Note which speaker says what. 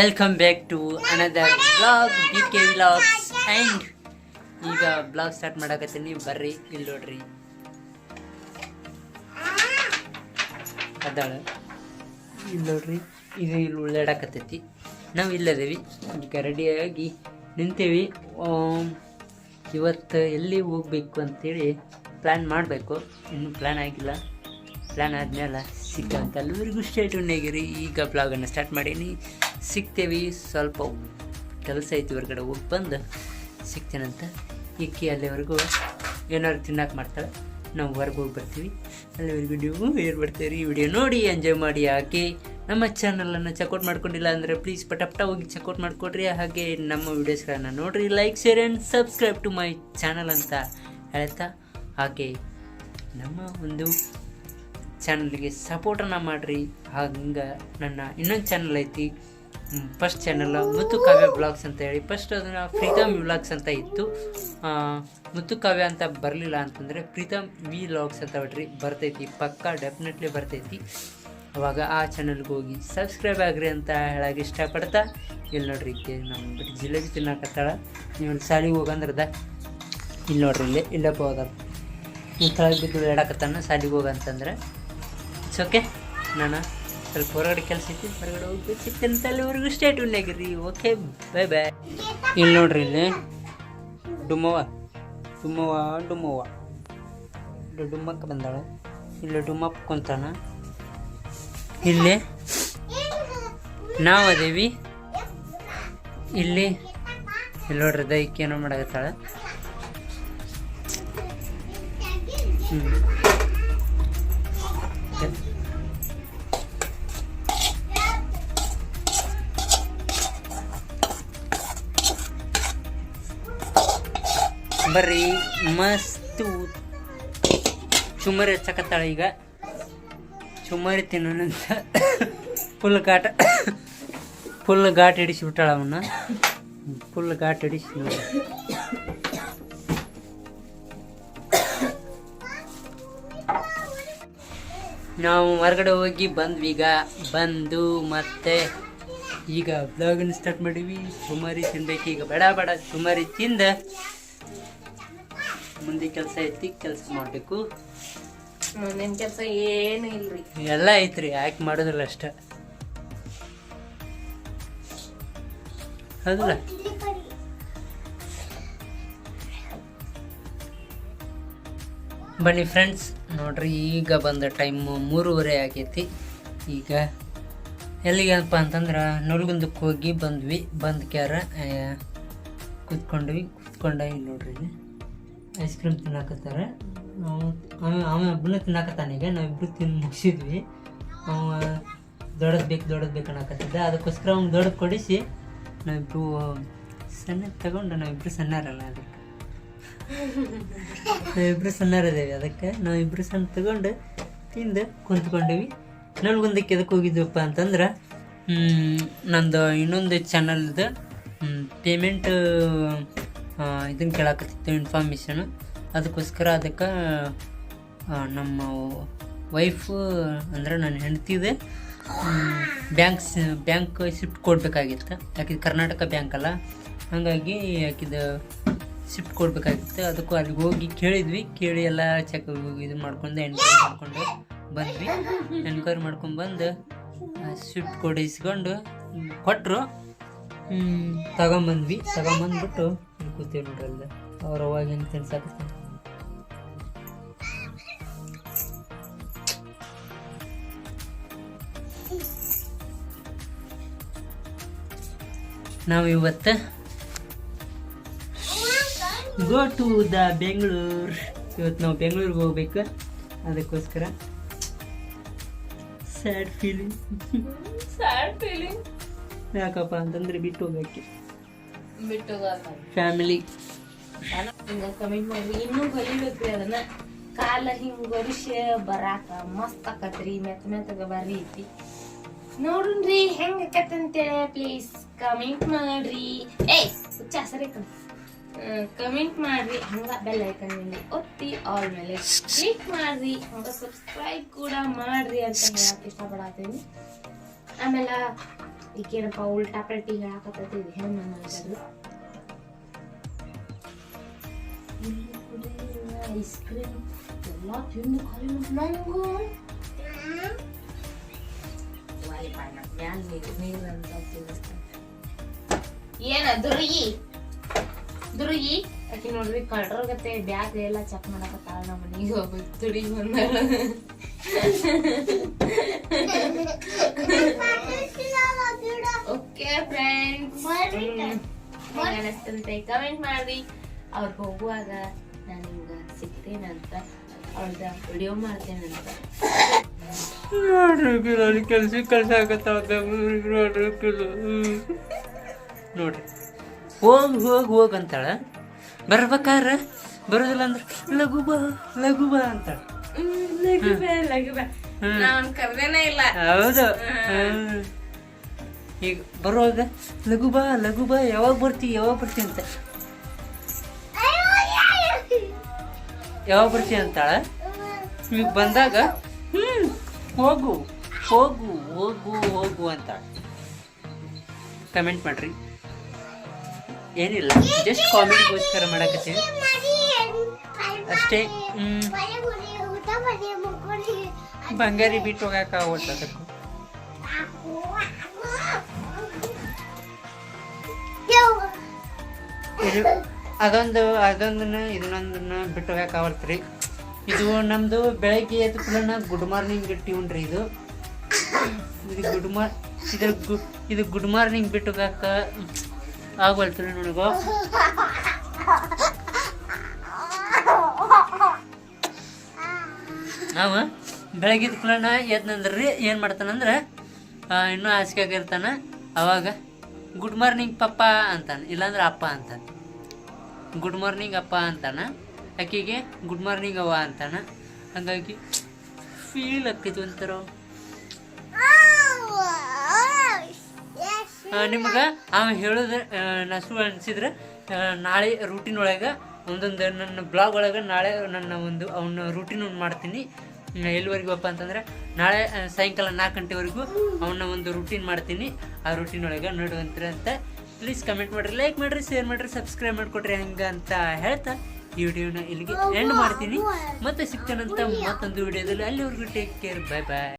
Speaker 1: Welcome back to another blog B K vlogs and ಈಗ blog start ಮಾಡಕತ್ತೀನಿ. ಬರ್ರಿ, ಇಲ್ಲಿ ನೋಡ್ರಿ. ಅದಾಳ. ಇಲ್ಲಿ ನೋಡ್ರಿ, ಇದು ಇಲ್ಲಿ ಉಳ್ಳಾಡಕತ್ತೈತಿ. ನಾವು ಇಲ್ಲದೇವಿ ಈಗ ರೆಡಿಯಾಗಿ ನಿಂತೇವಿ. ಇವತ್ತು ಎಲ್ಲಿ ಹೋಗ್ಬೇಕು ಅಂತೇಳಿ ಪ್ಲ್ಯಾನ್ ಮಾಡಬೇಕು. ಇನ್ನೂ ಪ್ಲ್ಯಾನ್ ಆಗಿಲ್ಲ. ಪ್ಲ್ಯಾನ್ ಆದಮೇಲೆ ಸಿಕ್ಕಂತ ಎಲ್ಲರಿಗೂ ಸ್ಟೇಟ್ ಆಗಿರಿ. ಈಗ ಬ್ಲಾಗನ್ನು ಸ್ಟಾರ್ಟ್ ಮಾಡೀನಿ. ಸಿಗ್ತೇವೆ. ಸ್ವಲ್ಪ ಕೆಲಸ ಐತಿ ಹೊರಗಡೆ ಹೋಗಿ ಬಂದು ಸಿಗ್ತೇನಂತ ಇಕ್ಕಿ ಅಲ್ಲಿವರೆಗೂ ಏನಾದ್ರು ತಿನ್ನೋಕೆ ಮಾಡ್ತಾಳೆ, ನಾವು ಹೊರಗೆ ಹೋಗಿ ಬರ್ತೀವಿ. ಅಲ್ಲಿವರೆಗೂ ನೀವು ಏನು ಬರ್ತೀರಿ. ಈ ವಿಡಿಯೋ ನೋಡಿ ಎಂಜಾಯ್ ಮಾಡಿ ಹಾಕಿ ನಮ್ಮ ಚಾನಲನ್ನು ಚೆಕ್ಔಟ್ ಮಾಡ್ಕೊಂಡಿಲ್ಲ ಅಂದರೆ ಪ್ಲೀಸ್ ಪಟಪ್ಟ ಹೋಗಿ ಚೆಕ್ಔಟ್ ಮಾಡಿಕೊಡ್ರಿ. ಹಾಗೆ ನಮ್ಮ ವಿಡಿಯೋಸ್ಗಳನ್ನು ನೋಡಿರಿ like share and subscribe to my channel ಅಂತ ಹೇಳ್ತಾ, ಹಾಗೆ ನಮ್ಮ ಒಂದು ಚಾನಲ್ಗೆ ಸಪೋರ್ಟನ್ನು ಮಾಡಿರಿ. ಹಂಗೆ ನನ್ನ ಇನ್ನೊಂದು ಚಾನಲ್ ಐತಿ first channel Muttu Kavya blogs ಅಂತ ಹೇಳಿ. ಫಸ್ಟ್ ಅದನ್ನು ಪ್ರೀತಮ್ ವ್ಲಾಗ್ಸ್ ಅಂತ ಇತ್ತು. ಮುತ್ತು ಕಾವ್ಯ ಅಂತ ಬರಲಿಲ್ಲ ಅಂತಂದರೆ ಪ್ರೀತಮ್ ವಿ ಲಾಗ್ಸ್ ಅಂತ ಬಿಡ್ರಿ ಬರ್ತೈತಿ, ಪಕ್ಕ ಡೆಫಿನೆಟ್ಲಿ ಬರ್ತೈತಿ. ಅವಾಗ ಆ ಚಾನಲ್ಗೆ ಹೋಗಿ ಸಬ್ಸ್ಕ್ರೈಬ್ ಆಗ್ರಿ ಅಂತ ಹೇಳಕ್ಕೆ ಇಷ್ಟಪಡ್ತಾ ಇಲ್ಲಿ ನೋಡ್ರಿ ಈಗ ನಮ್ಮ ಬಿಟ್ಟು ಜಿಲೇಬಿ ತಿನ್ನಕತ್ತಾಳ. ನೀವು ಸಾಲಿಗೆ ಹೋಗಂದ್ರದ ಇಲ್ಲಿ ನೋಡ್ರಿ ಇಲ್ಲೇ ಇಲ್ಲಪ್ಪ ಹೋದ ನೀವು ಕೆಳಗೆ ಬಿದ್ದು ಹೇಳಕತ್ತಾನ ಶಾಲಿಗೆ ಹೋಗಂತಂದ್ರೆ ಇಟ್ಸ್ ಓಕೆ ನಾನು ಸ್ವಲ್ಪ ಹೊರಗಡೆ ಕೆಲಸ ಐತಿ ಹೊರಗಡೆ ಹೋಗ್ಬೇಕು ಅಂತ ಅಲ್ಲಿವರೆಗೂ ಸ್ಟೇಟ್ ಆಗಿರಿ. ಓಕೆ ಬಾಯ್ ಬಾಯ್ ಇಲ್ಲಿ ನೋಡ್ರಿ ಇಲ್ಲಿ, ಡುಮ್ಮವ್ವ ಡುಮ್ಮವ್ವ ಡುಮ್ಮವ್ವ. ಡುಮ್ಮಕ್ಕ ಬಂದಾಳ. ಇಲ್ಲಿ ಡುಮ್ಮಪ್ಪ ಕುಂತಾನ. ಇಲ್ಲಿ ನಾವು ಅದೇವಿ. ಇಲ್ಲಿ ಇಲ್ಲಿ ನೋಡ್ರಿ ದೈಕ್ ಏನೋ ಮಾಡಕತ್ತಾಳ. ಬರ್ರಿ ಮಸ್ತು ಚುಮರಿ ಹಚ್ಚಕತ್ತಾಳ ಈಗ. ಚುಮ್ಮರಿ ತಿನ್ನೋಣಂತ ಫುಲ್ ಘಾಟ ಫುಲ್ ಘಾಟ್ ಹಿಡಿಸಿಬಿಟ್ಟಾಳ ಅವನ್ನ. ಫುಲ್ ಘಾಟ್ ಹಿಡಿಸಿ. ನಾವು ಹೊರಗಡೆ ಹೋಗಿ ಬಂದ್ವಿ ಈಗ. ಬಂದು ಮತ್ತೆ ಈಗ ಬ್ಲಾಗನ್ನು ಸ್ಟಾರ್ಟ್ ಮಾಡಿವಿ ಸುಮಾರಿ ತಿನ್ಬೇಕು. ಈಗ ಬೇಡ ಬೇಡ. ಸುಮಾರಿ ತಿಂದ. ಮುಂದೆ ಕೆಲಸ ಐತಿ, ಕೆಲಸ ಮಾಡಬೇಕು.
Speaker 2: ಮುಂದಿನ ಕೆಲಸ ಏನು ಇಲ್ರಿ.
Speaker 1: ಎಲ್ಲ ಐತ್ರಿ, ಯಾಕೆ ಮಾಡೋದಿಲ್ಲ ಅಷ್ಟ. ಹೌದಲ್ಲ ಬನ್ನಿ ಫ್ರೆಂಡ್ಸ್ ನೋಡ್ರಿ, ಈಗ ಬಂದ ಟೈಮ್ ಮೂರುವರೆ ಆಗೈತಿ. ಈಗ ಎಲ್ಲಿಗೇನಪ್ಪ ಅಂತಂದ್ರೆ ನಲ್ಗುಂದಕ್ಕೆ ಹೋಗಿ ಬಂದ್ವಿ. ಬಂದ್ ಕ್ಯಾರ ಕೂತ್ಕೊಂಡ್ವಿ. ಕೂತ್ಕೊಂಡ ಇಲ್ಲಿ ನೋಡ್ರಿ ಐಸ್ ಕ್ರೀಮ್ ತಿನ್ನಾಕತ್ತಾರ. ಅವ ಅವ ಒಬ್ಬನ ತಿನ್ನಾಕತ್ತಾನ ಈಗ. ನಾವಿಬ್ರು ತಿಂದು ಮುಗಿಸಿದ್ವಿ. ಅವ ದೊಡ್ಡದು ಬೇಕು ದೊಡ್ಡದು ಬೇಕು ಅನ್ನಕತ್ತಿದ್ದ. ಅದಕ್ಕೋಸ್ಕರ ಅವ್ನು ದೊಡ್ಡದು ಕೊಡಿಸಿ ನಾವಿಬ್ರು ಸಣ್ಣ ತಗೊಂಡು ನಾವಿಬ್ರು ಸಣ್ಣರಲ್ಲ ಅದಕ್ಕೆ. ನಾವಿಬ್ರು ಸಣ್ಣರದೇವಿ ಅದಕ್ಕೆ ನಾವಿಬ್ರು ಸಣ್ಣ ತಗೊಂಡು ತಿಂದು ಕುಂತ್ಕೊಂಡಿವಿ. ನನಗೊಂದಕ್ಕೆ ಎದಕ್ಕೆ ಹೋಗಿದ್ವಪ್ಪ ಅಂತಂದ್ರೆ ನಂದು ಇನ್ನೊಂದು ಚಾನಲ್ದು ಪೇಮೆಂಟ್ ಇದನ್ನು ಕೇಳಾಕತ್ತಿತ್ತು ಇನ್ಫಾರ್ಮೇಷನು ಅದಕ್ಕೋಸ್ಕರ ಅದಕ್ಕೆ ನಮ್ಮ ವೈಫ್ ಅಂದ್ರೆ ನನ್ನ ಹೆಂಡ್ತಿದೆ. ಬ್ಯಾಂಕ್ ಬ್ಯಾಂಕ್ ಶಿಫ್ಟ್ ಕೊಡಬೇಕಾಗಿತ್ತು. ಯಾಕಿದ ಕರ್ನಾಟಕ ಬ್ಯಾಂಕ್ ಅಲ್ಲ. ಹಾಗಾಗಿ ಯಾಕಿದ ಶಿಫ್ಟ್ ಕೊಡಬೇಕಾಗಿತ್ತು. ಅದಕ್ಕೂ ಅಲ್ಲಿಗೆ ಹೋಗಿ ಕೇಳಿದ್ವಿ. ಕೇಳಿ ಎಲ್ಲ ಚೆಕ್ ಇದು ಮಾಡ್ಕೊಂಡು ಎನ್ಕ್ವೈರಿ ಮಾಡ್ಕೊಂಡು ಬಂದ್ವಿ. ಎನ್ಕ್ವೈರಿ ಮಾಡ್ಕೊಂಡು ಬಂದು ಶಿಫ್ಟ್ ಕೊಡಿಸ್ಕೊಂಡು ಕೊಟ್ಟರು ತಗೊಂಬಂದ್ವಿ. ತಗೊಂಬಂದ್ಬಿಟ್ಟು ಕೂತೀವಿ ನೋಡ್ರಿ ಅಲ್ಲ ಅವ್ರ ಏನು ತಿನ್ಸಾಕತ್ತಾರೆ ನಾವು ಇವತ್ತು ಗೋ ಟು ದ ಬೆಂಗಳೂರು ಇವತ್ತು ನಾವು ಬೆಂಗಳೂರಿಗೆ ಹೋಗ್ಬೇಕು. ಅದಕ್ಕೋಸ್ಕರ ಸ್ಯಾಡ್ ಫೀಲಿಂಗ್
Speaker 2: ಸ್ಯಾಡ್ ಫೀಲಿಂಗ್
Speaker 1: ಯಾಕಪ್ಪ ಅಂತಂದ್ರೆ ಬಿಟ್ಟು ಹೋಗಕ್ಕೆ
Speaker 2: ಬಿಟ್ಟು
Speaker 1: ಫ್ಯಾಮಿಲಿ
Speaker 2: ಕಮೆಂಟ್ ಮಾಡ್ರಿ ಇನ್ನೂ ಬರಿಬೇಕ್ರಿ ಅದನ್ನ. ಕಾಲ ಹಿಂಗೆ ವರ್ಷ ಬರಾಕ ಮಸ್ತ್ ಆಕತ್ರಿ. ಮೆತ್ತ ಮೆತ್ತಗ ಬರ್ರಿ ಐತಿ ನೋಡ್ರಿ ಹೆಂಗ್ ಆಕತ್ ಅಂತೇಳಿ ಪ್ಲೀಸ್ ಕಮೆಂಟ್ ಮಾಡ್ರಿ. ಏಯ್ ಹುಚ್ಚ ಸರಿ ಕಮೆಂಟ್ ಮಾಡ್ರಿ. ಹಂಗ ಬೆಲ್ ಐಕನ್ ಮೇಲೆ ಒತ್ತಿ ಆಲ್ ಮೇಲೆ ಕ್ಲಿಕ್ ಮಾಡ್ರಿ. ಹಂಗ ಸಬ್ಸ್ಕ್ರೈಬ್ ಕೂಡ ಮಾಡ್ರಿ ಅಂತ ಹೇಳಕ್ ಇಷ್ಟಪಡತ್ತೀನಿ. ಆಮೇಲೆ ಈಗೇನಪ್ಪ ಉಲ್ಟಾ ಪಲ್ಟಿ ಹೇಳಕತ್ತೈತಿ ಇದು ಹೆಣ್ಣು ಮಾಡೋದು ಐಸ್ ಕ್ರೀಮ್. ಎಲ್ಲ ತಿಂದು ಖಾಲಿ ನಂಗು ಮ್ಯಾಲ್ ನೀರು ನೀರು ಅಂತ ತಿನ್ನಿಸ್ತಾನೆ ಏನ ದುರ್ಗಿ ದುರ್ಗಿ ಆಕಿ ನೋಡ್ರಿ ಕಳ್ರಗತ್ತೆ ಬ್ಯಾಗ್ ಎಲ್ಲ ಚೆಕ್ ಮಾಡಕತ್ತಾಳ ನಮ್ಮ ಮನೆಗೆ ಹೋಗ್ಬೇಕು ತುಡಿ ಬಂದಾಳ ಓಕೆ ಫ್ರೆಂಡ್ಸ್ ಅನಿಸ್ತಂತೆ ಕಮೆಂಟ್ ಮಾಡ್ರಿ ಅವ್ರಿಗೆ ಹೋಗುವಾಗ ನಾನು ನಿಮ್ಗೆ ಸಿಗ್ತೇನಂತ ಅವ್ರದ ವಿಡಿಯೋ ಮಾಡ್ತೇನಂತ
Speaker 1: ನೋಡ್ರಿ. ಅಲ್ಲಿ ಕೆಲಸ ಕೆಲಸ ಆಗತ್ತಾವ ಬೆಂಗಳೂರಿಗೆ ನೋಡ್ರಿ ನೋಡ್ರಿ ಹೋಗ್ ಹೋಗ್ ಹೋಗ್ ಅಂತಾಳ ಬರ್ಬೇಕಾರ ಬರೋದಿಲ್ಲ ಅಂದ್ರೆ ಲಘು ಬಾ ಲಘು ಬಾ ಅಂತಾಳ ಹೌದು ಈಗ ಬರುವಾಗ ಲಘು ಬಾ ಲಘು ಬಾ ಯಾವಾಗ ಬರ್ತಿ ಯಾವಾಗ ಬರ್ತಿ ಅಂತ. ಯಾವಾಗ ಬರ್ತಿ ಅಂತಾಳ? ಈಗ ಬಂದಾಗ ಹೋಗು ಹೋಗು ಹೋಗು ಹೋಗು ಅಂತ. ಕಮೆಂಟ್ ಮಾಡ್ರಿ. ಏನಿಲ್ಲ ಜಸ್ಟ್ ಕಾಮಿಡಿಗೋಸ್ಕರ ಮಾಡಕತ್ತೆ ಅಷ್ಟೇ ಬಂಗಾರಿ ಬಿಟ್ಟು ಹೋಗಕ್ಕೆ ಅದಕ್ಕೂ ಇದು ಅದೊಂದು ಅದೊಂದನ್ನು ಇನ್ನೊಂದನ್ನು ಬಿಟ್ಟು ಹೋಗಕ್ಕೆ ಆಗಲ್ತ್ರಿ ಇದು ನಮ್ಮದು ಬೆಳಗ್ಗೆ ಎದ್ದ ಕೂಡ ಗುಡ್ ಮಾರ್ನಿಂಗ್ ಟ್ಯೂನ್ ರೀ ಇದು. ಇದು ಗುಡ್ ಮಾರ್ ಇದು ಗು, ಇದು ಗುಡ್ ಮಾರ್ನಿಂಗ್ ಬಿಟ್ಟು ಹೋಗಕ್ಕೆ ಆಗಲ್ತ್ರಿ ನನಗೂ. ನಾವು ಕೂಡ ಕೂಡಲೇ ರೀ ಏನು ಮಾಡ್ತಾನಂದ್ರೆ ಇನ್ನೂ ಹಾಸಿಗೆ ಇರ್ತಾನೆ, ಅವಾಗ ಗುಡ್ ಮಾರ್ನಿಂಗ್ ಪಪ್ಪ ಅಂತಾನೆ, ಇಲ್ಲಾಂದ್ರೆ ಅಪ್ಪ ಅಂತಾನೆ. ಗುಡ್ ಮಾರ್ನಿಂಗ್ ಅಪ್ಪ ಅಂತಾನ. ಆಕೆಗೆ ಗುಡ್ ಮಾರ್ನಿಂಗ್ ಅವ ಅಂತಾನ. ಹಂಗಾಗಿ ಫೀಲ್ ಆಕೈತಿ ಒಂಥರ. ನಿಮ್ಗೆ ಅವ ಹೇಳೋದ್ರ ನಸು ಅನಿಸಿದ್ರೆ ನಾಳೆ ರೂಟೀನ್ ಒಳಗೆ ಒಂದೊಂದು ನನ್ನ ಬ್ಲಾಗ್ ಒಳಗೆ ನಾಳೆ ನನ್ನ ಒಂದು ಅವನ ರೂಟೀನ್ ಒಂದು ಮಾಡ್ತೀನಿ. ಎಲ್ಲಿವರೆಗೂ ಅಂತಂದ್ರೆ ನಾಳೆ ಸಾಯಂಕಾಲ ನಾಲ್ಕು ಗಂಟೆವರೆಗೂ ಅವನ್ನ ಒಂದು ರೂಟೀನ್ ಮಾಡ್ತೀನಿ. ಆ ರೂಟೀನ್ ಒಳಗೆ ನೋಡುವಂತ್ರಿ ಅಂತ. ಪ್ಲೀಸ್ ಕಮೆಂಟ್ ಮಾಡ್ರಿ ಲೈಕ್ ಮಾಡ್ರಿ ಶೇರ್ ಮಾಡ್ರಿ ಸಬ್ಸ್ಕ್ರೈಬ್ ಮಾಡಿಕೊಡ್ರಿ ಹಂಗ ಅಂತ ಹೇಳ್ತಾ ಈ ವಿಡಿಯೋನ ಇಲ್ಲಿಗೆ ಎಂಡ್ ಮಾಡ್ತೀನಿ. ಮತ್ತೆ ಸಿಗ್ತಾನಂತ ಮತ್ತೊಂದು ವಿಡಿಯೋದಲ್ಲಿ ಅಲ್ಲಿವರೆಗೂ ಟೇಕ್ ಕೇರ್ ಬಾಯ್ ಬಾಯ್